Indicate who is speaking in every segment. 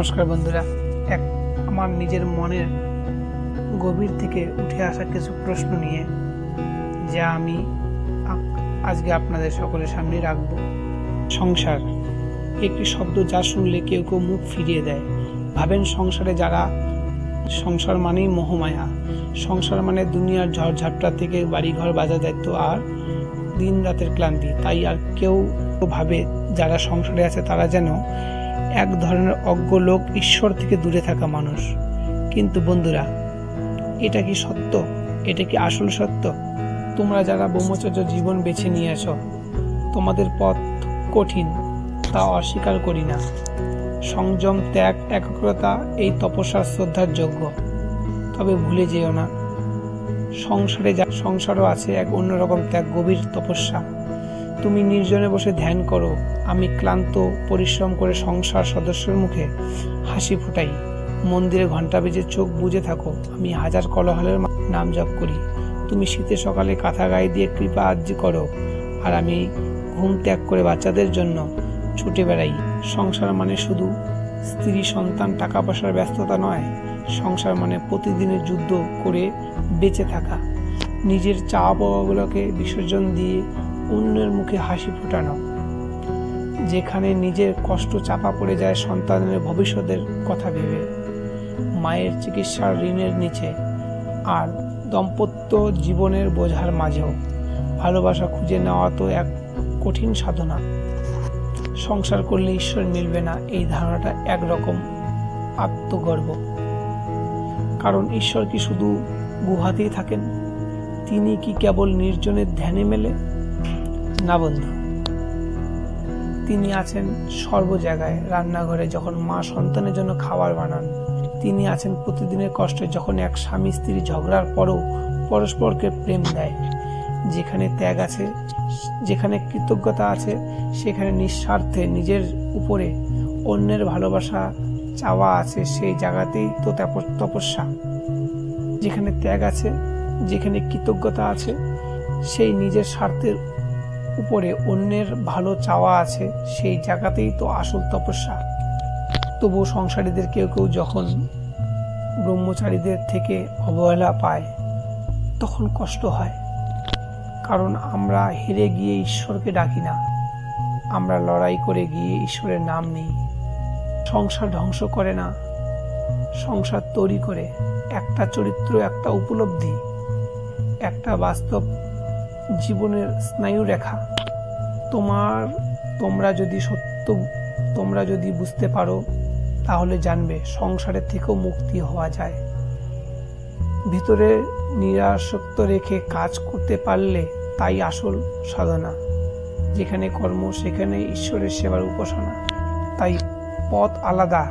Speaker 1: নমস্কার বন্ধুরা। এক, আমার নিজের মনের গভীর থেকে উঠে আসা কিছু প্রশ্ন নিয়ে, যা আমি আজকে আপনাদের সকলের সামনে রাখব। সংসার, একটি শব্দ যা শুনলে কেউ কেউ মুখ ফিরিয়ে দেয়। ভাবেন সংসারে যারা, সংসার মানেই মোহমায়া। সংসার মানে দুনিয়ার ঝড়ঝাপটা থেকে বাড়িঘর বাজার দায়িত্ব আর দিন রাতের ক্লান্তি। তাই আর কেউ ভাবে, যারা সংসারে আছে তারা যেন এক ধরনের অজ্ঞ লোক ঈশ্বর থেকে দূরে থাকা মানুষ। কিন্তু বন্ধুরা, এটা কি সত্য? এটা কি আসল সত্য? তোমরা যারা ব্রহ্মচর্য জীবন বেছে নিয়েছ তোমাদের পথ কঠিন, তা অস্বীকার করি না। সংযম, ত্যাগ, একাগ্রতা এই তপস্যার শ্রদ্ধার যোগ্য। তবে ভুলে যেও না। সংসারে যা সংসারও আছে এক অন্যরকম ত্যাগ, গভীর তপস্যা। তুমি নির্জনে বসে ধ্যান করো। আমি ক্লান্ত, পরিশ্রম করে সংসার সদস্যের মুখে হাসি ফোটাই। মন্দিরে ঘণ্টা বেজে চোখ বুজে থাকো। আমি হাজার কলহলের নাম জপ করি। তুমি শীতের সকালে কাঁথা গায়ে দিয়ে কৃপা আর্জি করো। আর আমি ঘুম ত্যাগ করে বাচ্চাদের জন্য ছুটে বেড়াই। সংসার মানে শুধু স্ত্রী, সন্তান, টাকা পয়সার ব্যস্ততা নয়। সংসার মানে প্রতিদিনের যুদ্ধ করে বেঁচে থাকা। নিজের চা পাওয়াগুলোকে বিসর্জন দিয়ে অন্যের মুখে হাসি ফোটানো, যেখানে নিজের কষ্ট চাপা পড়ে যায় সন্তানের ভবিষ্যতের কথা ভেবে। মায়ের চিকিৎসার ঋণের নিচে আর দম্পত্য জীবনের বোঝার মাঝেও ভালোবাসা খুঁজে নেওয়া তো এক কঠিন সাধনা। সংসার করলে ঈশ্বর মিলবে না এই ধারণাটা একরকম আত্মগর্ব। কারণ ঈশ্বর কি শুধু গুহাতেই থাকেন? তিনি কি কেবল নির্জনের ধ্যানে মেলে? না বন্ধু। তিনি আছেন সর্ব জায়গায়, রান্নাঘরে যখন মা সন্তানের জন্য খাবার বানান, তিনি আছেন প্রতিদিনের কষ্টে যখন এক স্বামী স্ত্রী ঝগড়ার পরও পরস্পরকে প্রেম দেয়। যেখানে ত্যাগ আছে, যেখানে কৃতজ্ঞতা আছে, সেখানে নিঃস্বার্থে নিজের উপরে অন্যের ভালোবাসা, চাওয়া আছে, সেই জায়গাতেই তো তপ- তপস্যা। যেখানে ত্যাগ আছে, যেখানে কৃতজ্ঞতা আছে, সেই নিজের স্বার্থের উপরে অন্যের ভালো চাওয়া আছে, সেই জায়গাতেই তো আসল তপস্যা। তবুও সংসারীদের কেউ কেউ যখন ব্রহ্মচারীদের থেকে অবহেলা পায়, তখন কষ্ট হয়। কারণ আমরা হেরে গিয়ে ঈশ্বরকে ডাকি না। আমরা লড়াই করে গিয়ে ঈশ্বরের নাম নেই। সংসার ধ্বংস করে না। সংসার তৈরি করে। একটা চরিত্র, একটা উপলব্ধি। একটা বাস্তব জীবনের স্নায়ু রেখা। তোমার, তোমরা যদি সত্য, তোমরা যদি বুঝতে পারো, তাহলে জানবে সংসারের থেকেও মুক্তি হওয়া যায়। ভিতরে নিরাসক্ত রেখে কাজ করতে পারলে তাই আসল সাধনা। যেখানে কর্ম, সেখানে ঈশ্বরের সেবার উপাসনা। তাই পথ আলাদা,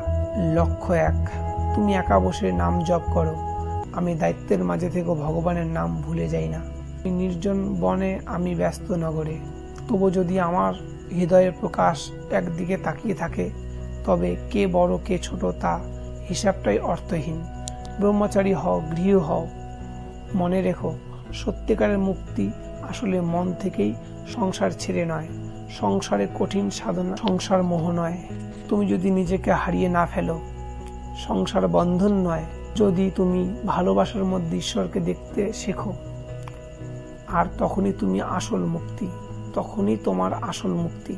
Speaker 1: লক্ষ্য এক। তুমি একা বসে নাম জপ করো। আমি দায়িত্বের মাঝে থেকে ভগবানের নাম ভুলে যাই না। নির্জন বনে আমি ব্যস্ত নগরে। তবু যদি আমার হৃদয়ের প্রকাশ একদিকে তাকিয়ে থাকে, তবে কে বড়, কে ছোট তা হিসাবটাই অর্থহীন। ব্রহ্মচারী হও, গৃহ হও, মনে রেখো, সত্যিকারের মুক্তি আসলে মন থেকেই সংসার ছেড়ে নয়। সংসারে কঠিন সাধনা, সংসার মোহ নয়। তুমি যদি নিজেকে হারিয়ে না ফেলো, সংসার বন্ধন নয়। যদি তুমি ভালোবাসার মধ্যে ঈশ্বরকে দেখতে শেখো আর তখনই তুমি আসল মুক্তি তখনই তোমার আসল মুক্তি।